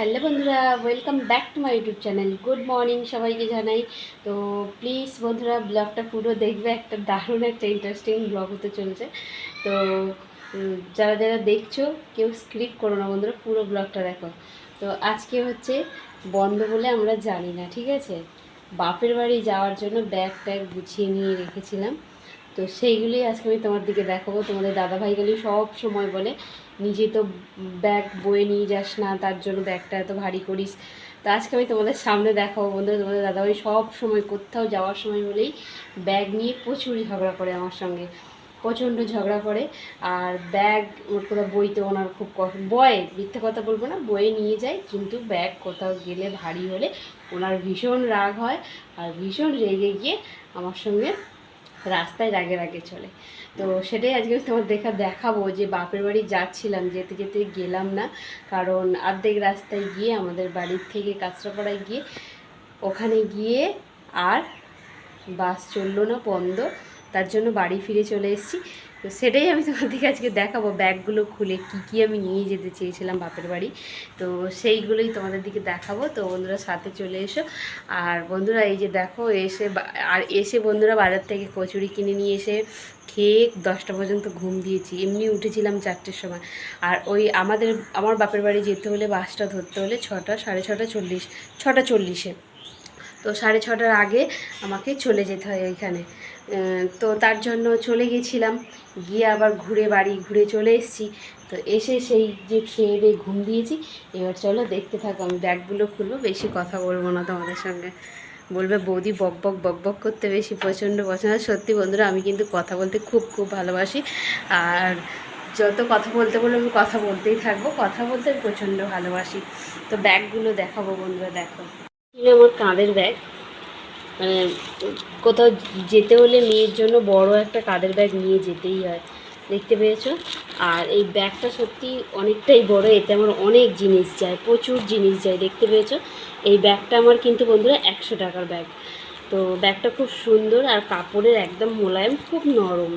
Hello বন্ধুরা welcome back to my YouTube channel good morning সবাইকে জানাই। তো প্লিজ বন্ধুরা ব্লগটা পুরো দেখবে, একটা দারুণ, একটা ইন্টারেস্টিং ব্লগ হতে চলছে। তো যারা যারা দেখছ, কেউ স্ক্রিপ্ট করো না বন্ধুরা, পুরো ব্লগটা দেখো। তো আজকে হচ্ছে বন্ধ বলে আমরা জানি না, ঠিক আছে? বাপের বাড়ি যাওয়ার জন্য ব্যাগ ট্যাগ গুছিয়ে নিয়ে রেখেছিলাম। তো সেইগুলোই আজকে আমি তোমার দিকে দেখাবো। তোমাদের দাদাভাইগুলি সব সময় বলে নিজে তো ব্যাগ বয়ে নিয়ে যাস না, তার জন্য ব্যাগটা এত ভারী করিস। তো আজকে আমি তোমাদের সামনে দেখাবো বন্ধুরা, তোমাদের দাদাভাই সব সময় কোথাও যাওয়ার সময় বলেই ব্যাগ নিয়ে প্রচুর ঝগড়া করে আমার সঙ্গে, প্রচণ্ড ঝগড়া করে। আর ব্যাগ ওর কোথাও বইতে ওনার খুব কষ্ট, বয়ে, মিথ্যে কথা বলব না, বয়ে নিয়ে যায়, কিন্তু ব্যাগ কোথাও গেলে ভারী হলে ওনার ভীষণ রাগ হয় আর ভীষণ রেগে গিয়ে আমার সঙ্গে রাস্তায় রাগে রাগে চলে। তো সেটাই আজকে তোমার দেখা দেখাবো যে বাপের বাড়ি যাচ্ছিলাম, যেতে যেতে গেলাম না। কারণ অর্ধেক রাস্তায় গিয়ে আমাদের বাড়ির থেকে কাঁচরাপাড়ায় গিয়ে ওখানে গিয়ে আর বাস চলল না বন্ধ। তার জন্য বাড়ি ফিরে চলে এসেছি। তো সেটাই আমি তোমাদেরকে আজকে দেখাবো। ব্যাগগুলো খুলে কী কী আমি নিয়ে যেতে চেয়েছিলাম বাপের বাড়ি। তো সেইগুলোই তোমাদের দিকে দেখাবো। তো বন্ধুরা সাথে চলে এসো। আর বন্ধুরা এই যে দেখো, এসে আর এসে বন্ধুরা বাজার থেকে কচুরি কিনে নিয়ে এসে খেয়ে দশটা পর্যন্ত ঘুম দিয়েছি। এমনি উঠেছিলাম চারটের সময়। আর ওই আমাদের, আমার বাপের বাড়ি যেতে হলে বাসটা ধরতে হলে ছটা, সাড়ে ছটা চল্লিশ, ছটা চল্লিশে। তো সাড়ে ছটার আগে আমাকে চলে যেতে হয় ওইখানে তো তার জন্য চলে গেছিলাম। গিয়ে আবার ঘুরে বাড়ি, ঘুরে চলে এসেছি। তো এসে সেই যে খেয়ে দিয়ে ঘুম দিয়েছি। এবার চলো দেখতে থাকো, আমি ব্যাগগুলো খুলবো, বেশি কথা বলব না তোমাদের সঙ্গে। বলবে, বৌদি বক বক বক বক করতে বেশি প্রচণ্ড পছন্দ সত্যি বন্ধুরা, আমি কিন্তু কথা বলতে খুব খুব ভালোবাসি। আর যত কথা বলতে বলে আমি কথা বলতেই থাকব। কথা বলতে প্রচণ্ড ভালোবাসি। তো ব্যাগগুলো দেখাবো বন্ধুরা, দেখো। আমার কাঁধের ব্যাগ। মানে কোথাও যেতে হলে মেয়ের জন্য বড় একটা কাঁধের ব্যাগ নিয়ে যেতেই হয়। দেখতে পেয়েছ? আর এই ব্যাগটা সত্যি অনেকটাই বড়, এতে আমার অনেক জিনিস যায়, প্রচুর জিনিস যায়, দেখতে পেয়েছ? এই ব্যাগটা আমার কিন্তু বন্ধুরা একশো টাকার ব্যাগ তো ব্যাগটা খুব সুন্দর আর কাপড়ের একদম মোলায়েম, খুব নরম।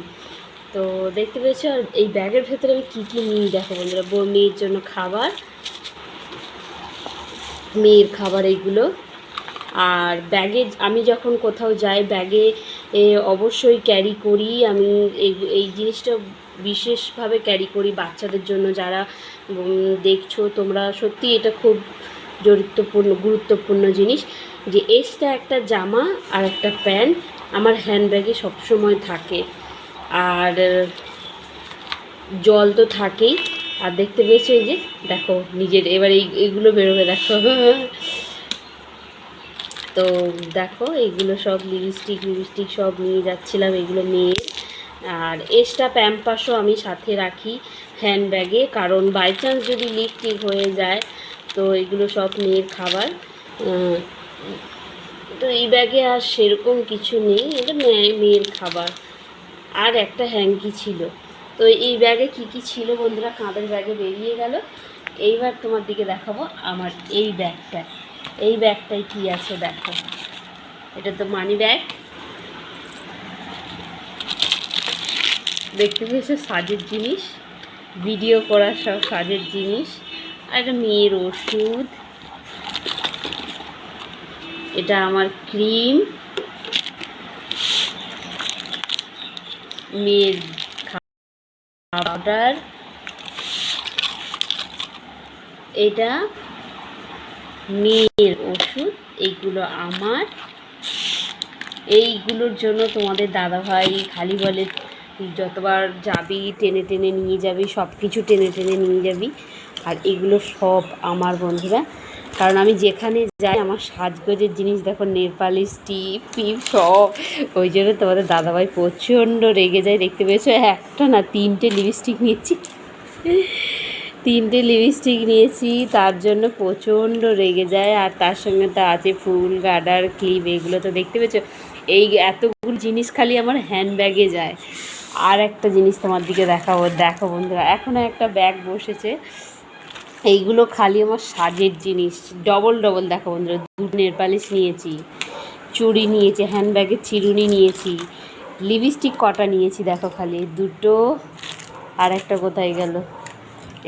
তো দেখতে পেয়েছ? আর এই ব্যাগের ভেতরে আমি কী কী নিই, দেখো বন্ধুরা মেয়ের জন্য খাবার, মেয়ের খাবার এইগুলো। আর ব্যাগে আমি যখন কোথাও যাই, ব্যাগে অবশ্যই ক্যারি করি। আমি এই এই জিনিসটা বিশেষভাবে ক্যারি করি বাচ্চাদের জন্য। যারা দেখছ, তোমরা সত্যি এটা খুব গুরুত্বপূর্ণ গুরুত্বপূর্ণ জিনিস যে এক্সট্রা একটা জামা আর একটা প্যান্ট আমার হ্যান্ডব্যাগে সবসময় থাকে। আর, জল তো থাকেই। আর দেখতে পেয়েছ এই যে, দেখো, নিজের, এবার এই এইগুলো বেরোবে, দেখো। তো দেখো এইগুলো সব লিপস্টিক লিপস্টিক সব নিয়ে যাচ্ছিলাম এগুলো নিয়ে। আর এক্সট্রা প্যাম্পাসও আমি সাথে রাখি হ্যান্ডব্যাগে কারণ বাই চান্স যদি লিক লিপস্টিক হয়ে যায়, তো এগুলো সব মেয়ের খাবার। তো এই ব্যাগে আর সেরকম কিছু নেই এটা মেয়ে- মেয়ের খাবার। আর একটা হ্যাঙ্কি ছিল। তো এই ব্যাগে কি কি ছিল বন্ধুরা? কাঁধের ব্যাগে বেরিয়ে গেল। এইবার তোমার দিকে দেখাবো আমার এই ব্যাগটা এই ব্যাগটায় কি আছে দেখো। এটা তো মানি ব্যাগ দেখতে পেয়েছ সাজের জিনিস? ভিডিও করার সব সাজের জিনিস। আর একটা মেয়ের ওষুধ। এটা আমার ক্রিম মেয়ের পাউডার এটা মেয়ের ওষুধ, এইগুলো আমার। এইগুলোর জন্য তোমাদের দাদাভাই খালি বলে যতবার যাবি, টেনে টেনে নিয়ে যাবি সব কিছু টেনে টেনে নিয়ে যাবি। আর এগুলো সব আমার বন্ধুরা। কারণ আমি যেখানে যাই, আমার সাজগোজের জিনিস দেখো নেলপালিশ টিপ টিপ সব। ওই জন্য তোমাদের দাদাভাই প্রচণ্ড রেগে যায়, দেখতে পেয়েছ? একটা না তিনটে লিপস্টিক নিয়েছি তিনটে লিপস্টিক নিয়েছি, তার জন্য প্রচণ্ড রেগে যায়। আর তার সঙ্গে তো আছে ফুল গার্ডার ক্লিপ, এগুলো তো দেখতে পেয়েছ। এই এতগুলো জিনিস খালি আমার হ্যান্ডব্যাগে যায়। আর একটা জিনিস তোমার দিকে দেখাবো, দেখো বন্ধুরা এখনও একটা ব্যাগ বসেছে। এইগুলো খালি আমার সাজের জিনিস। ডবল ডবল দেখো বন্ধুরা, দুটো নেলপালিশ নিয়েছি, চুড়ি নিয়েছি হ্যান্ডব্যাগের চিরুনি নিয়েছি লিপস্টিক কটা নিয়েছি দেখো খালি, দুটো আর একটা কোথায় গেল?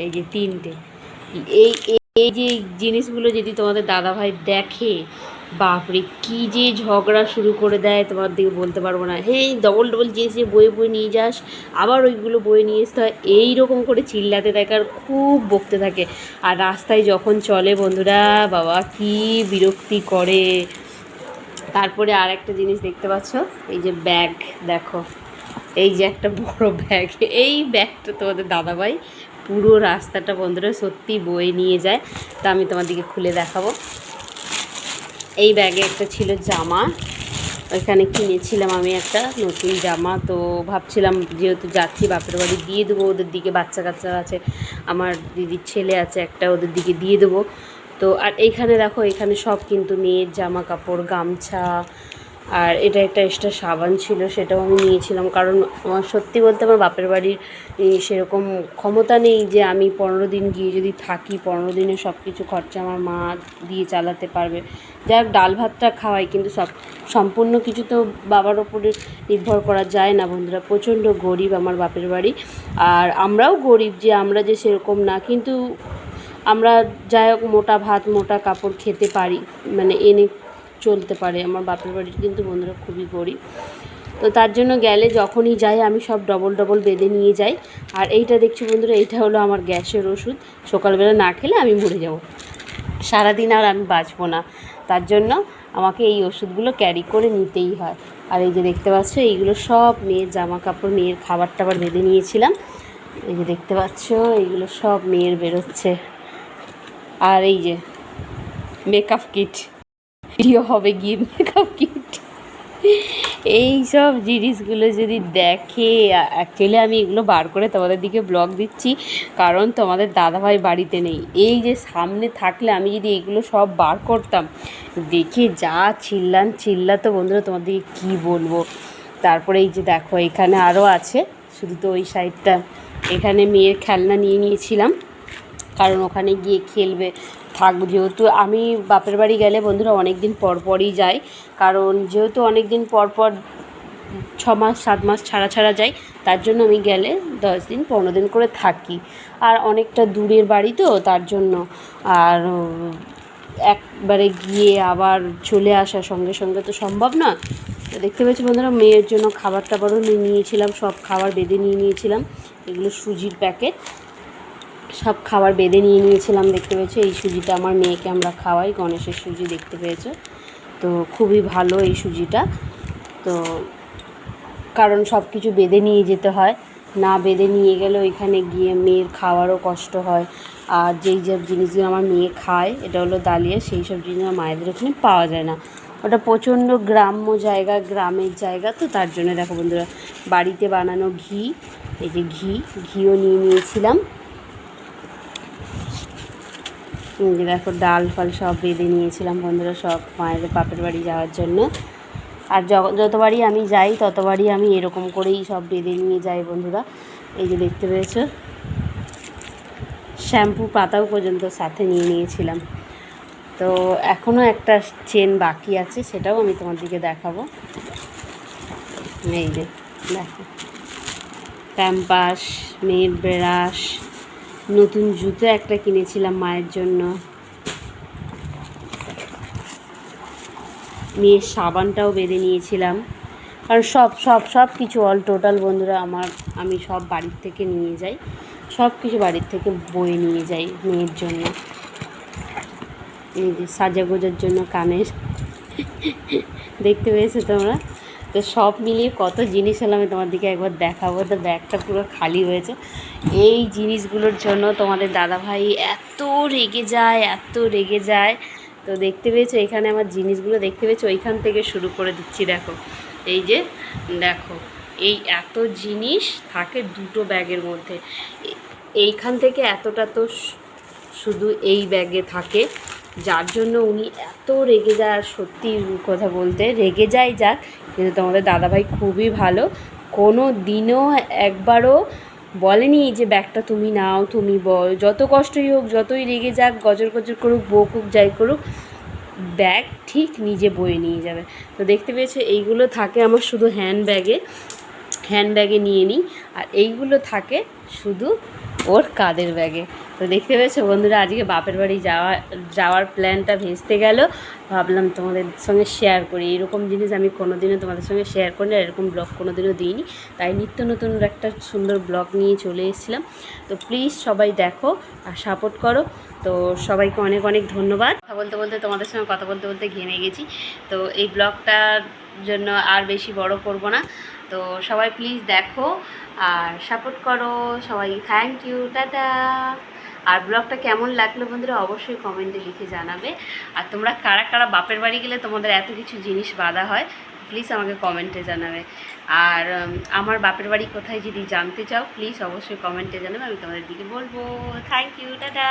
এই যে তিনটে। এই এই যে জিনিসগুলো যদি তোমাদের দাদাভাই দেখে, বাপরে, কি যে ঝগড়া শুরু করে দেয়, তোমার দিকে বলতে পারব না। হ্যাঁ ডবল ডবল জিনিস যে বয়ে বয়ে নিয়ে যাস, আবার ওইগুলো বয়ে নিয়ে আসতে হয়, এইরকম করে চিল্লাতে থাকে আর খুব বকতে থাকে। আর রাস্তায় যখন চলে বন্ধুরা, বাবা কি বিরক্তি করে। তারপরে আর একটা জিনিস দেখতে পাচ্ছ, এই যে ব্যাগ দেখো। এই যে একটা বড় ব্যাগ এই ব্যাগটা তোমাদের দাদাভাই পুরো রাস্তাটা বন্ধুরা সত্যি বয়ে নিয়ে যায়। তা আমি তোমার দিকে খুলে দেখাবো। এই ব্যাগে একটা ছিল জামা। ওইখানে কিনেছিলাম আমি একটা নতুন জামা। তো ভাবছিলাম যেহেতু যাচ্ছি, বাপের বাড়ি দিয়ে দেবো, ওদের দিকে বাচ্চা কাচ্চা আছে, আমার দিদির ছেলে আছে, একটা ওদের দিকে দিয়ে দেবো। তো আর এইখানে দেখো, এখানে সব কিন্তু মেয়ের জামা কাপড় গামছা আর এটা একটা এক্সট্রা সাবান ছিল, সেটাও আমি নিয়েছিলাম। কারণ আমার সত্যি বলতে আমার বাপের বাড়ির সেরকম ক্ষমতা নেই যে আমি পনেরো দিন গিয়ে যদি থাকি, পনেরো দিনে সব কিছু খরচা আমার মা দিয়ে চালাতে পারবে। যাই হোক, ডাল ভাতটা খাওয়াই, কিন্তু সব, সম্পূর্ণ কিছু তো বাবার ওপরে নির্ভর করা যায় না বন্ধুরা। প্রচণ্ড গরিব আমার বাপের বাড়ি। আর আমরাও গরিব যে আমরা যে সেরকম না, কিন্তু আমরা যাই হোক, মোটা ভাত, মোটা কাপড় খেতে পারি মানে এনে চলতে পারে। আমার বাপের বাড়ির কিন্তু বন্ধুরা খুবই গরিব। তো তার জন্য গেলে যখনই যাই, আমি সব ডবল ডবল বেঁধে নিয়ে যাই। আর এইটা দেখছি বন্ধুরা, এইটা হলো আমার গ্যাসের ওষুধ। সকালবেলা না খেলে আমি মরে যাব। সারাদিন আর আমি বাঁচবো না। তার জন্য আমাকে এই ওষুধগুলো ক্যারি করে নিতেই হয়। আর এই যে দেখতে পাচ্ছ, এইগুলো সব মেয়ের জামা কাপড় মেয়ের খাবার টাবার বেঁধে নিয়েছিলাম। এই যে দেখতে পাচ্ছ, এইগুলো সব মেয়ের বেরোচ্ছে। আর এই যে মেকআপ কিট ভিডিও হবে গিয়ে মেকআপ কিট এই সব জিনিসগুলো যদি দেখে অ্যাকচুয়ালি আমি এগুলো বার করে তোমাদের দিকে ব্লগ দিচ্ছি, কারণ তোমাদের দাদাভাই বাড়িতে নেই। এই যে সামনে থাকলে আমি যদি এগুলো সব বার করতাম, দেখে যা চিল্লান চিল্লা তো বন্ধুরা তোমাদেরকে কী বলব। তারপরে এই যে দেখো, এখানে আরও আছে, শুধু তো ওই সাইডটা এখানে মেয়ের খেলনা নিয়ে নিয়েছিলাম, কারণ ওখানে গিয়ে খেলবে। থাকব যেহেতু আমি বাপের বাড়ি গেলে বন্ধুরা অনেক দিন পর পরই যাই। কারণ যেহেতু অনেক দিন পর পর ছ মাস, সাত মাস ছাড়া ছাড়া যাই, তার জন্য আমি গেলে দশ দিন, পনেরো দিন করে থাকি। আর অনেকটা দূরের বাড়ি তো, তার জন্য। আর একবারে গিয়ে আবার চলে আসা সঙ্গে সঙ্গে তো সম্ভব না। তো দেখতে পাচ্ছি বন্ধুরা, মেয়ের জন্য খাবার টাবারও নিয়ে নিয়েছিলাম, সব খাবার বেঁধে নিয়ে নিয়েছিলাম। এগুলো সুজির প্যাকেট। সব খাবার বেঁধে নিয়ে নিয়েছিলাম, দেখতে পেয়েছ? এই সুজিটা আমার মেয়েকে আমরা খাওয়াই, গণেশের সুজি দেখতে পেয়েছ? তো খুবই ভালো এই সুজিটা। তো কারণ সব কিছু বেঁধে নিয়ে যেতে হয়। না বেঁধে নিয়ে গেলে ওইখানে গিয়ে মেয়ের খাওয়ারও কষ্ট হয়। আর যেই সব জিনিসগুলো আমার মেয়ে খায়, এটা হলো দালিয়া সেই সব জিনিস আমার মায়েদের ওখানে পাওয়া যায় না। ওটা প্রচণ্ড গ্রাম্য জায়গা, গ্রামের জায়গা, তো তার জন্য দেখো বন্ধুরা, বাড়িতে বানানো ঘি, এই যে ঘি, ঘিও নিয়ে নিয়েছিলাম এই যে দেখো ডাল ফাল সব বেঁধে নিয়েছিলাম বন্ধুরা, সব মায়ের বাপের বাড়ি যাওয়ার জন্য। আর যতবারই আমি যাই, ততবারই আমি এরকম করেই সব বেঁধে নিয়ে যাই বন্ধুরা। এই যে দেখতে পেয়েছ, শ্যাম্পু পাতাও পর্যন্ত সাথে নিয়ে নিয়েছিলাম। তো এখনও একটা চেন বাকি আছে, সেটাও আমি তোমার দিকে দেখাবো। এই যে, দেখো। প্যাম্পাস মেয়ের ব্রাশ নতুন জুতো একটা কিনেছিলাম মায়ের জন্য। মেয়ের সাবানটাও বেঁধে নিয়েছিলাম। কারণ সব সব সব কিছু অল টোটাল বন্ধুরা আমার, আমি সব বাড়ির থেকে নিয়ে যাই। সব কিছু বাড়ির থেকে বয়ে নিয়ে যাই মেয়ের জন্য। এই যে জন্য কানের। দেখতে পেয়েছ তোমরা? তো সব মিলিয়ে কত জিনিস হলো আমি তোমার দিকে একবার দেখাবো। তো ব্যাগটা পুরো খালি হয়েছে। এই জিনিসগুলোর জন্য তোমাদের দাদাভাই এত রেগে যায়, এত রেগে যায়। তো দেখতে পেয়েছ, এখানে আমার জিনিসগুলো দেখতে পেয়েছ? ওইখান থেকে শুরু করে দিচ্ছি, দেখো। এই যে, দেখো, এই এত জিনিস থাকে দুটো ব্যাগের মধ্যে। এইখান থেকে এতটা তো শুধু এই ব্যাগে থাকে। যার জন্য উনি এত রেগে যায় সত্যি কথা বলতে, রেগে যায় যাক কিন্তু তোমাদের দাদাভাই খুবই ভালো। কোনো দিনও একবারও বলেনি যে ব্যাগটা তুমি নাও, তুমি বল। যত কষ্টই হোক, যতই রেগে যাক, গজর গজর করুক বকুক যাই করুক, ব্যাগ ঠিক নিজে বয়ে নিয়ে যাবে। তো দেখতে পেয়েছ, এইগুলো থাকে আমার শুধু হ্যান্ড ব্যাগে হ্যান্ড ব্যাগে নিয়ে নিই। আর এইগুলো থাকে শুধু ওর কাদের ব্যাগে। তো দেখতে পেয়েছ বন্ধুরা, আজকে বাপের বাড়ি যাওয়া, যাওয়ার প্ল্যানটা ভেস্তে গেল। ভাবলাম তোমাদের সঙ্গে শেয়ার করি। এরকম জিনিস আমি কোনোদিনও তোমাদের সঙ্গে শেয়ার করি না, এরকম ব্লগ কোনোদিনও দিইনি। তাই নিত্য নতুন একটা সুন্দর ব্লগ নিয়ে চলে এসেছিলাম। তো প্লিজ সবাই দেখো আর সাপোর্ট করো। তো সবাইকে অনেক অনেক ধন্যবাদ। কথা বলতে বলতে তোমাদের সঙ্গে কথা বলতে বলতে ঘেমে গেছি। তো এই ব্লগটার জন্য আর বেশি বড় করব না। তো সবাই প্লিজ দেখো আর সাপোর্ট করো, সবাই থ্যাংক ইউ টাটা। আর ব্লগটা কেমন লাগল বন্ধুরা অবশ্যই কমেন্টে লিখে জানাবে। আর তোমরা কারা কারা বাপের বাড়ি গেলে তোমাদের এত কিছু জিনিস বাধা হয় প্লিজ আমাকে কমেন্টে জানাবে। আর আমার বাপের বাড়ি কোথায় যদি জানতে চাও প্লিজ অবশ্যই কমেন্টে জানাবে, আমি তোমাদের দিকে বলব। Thank you tata.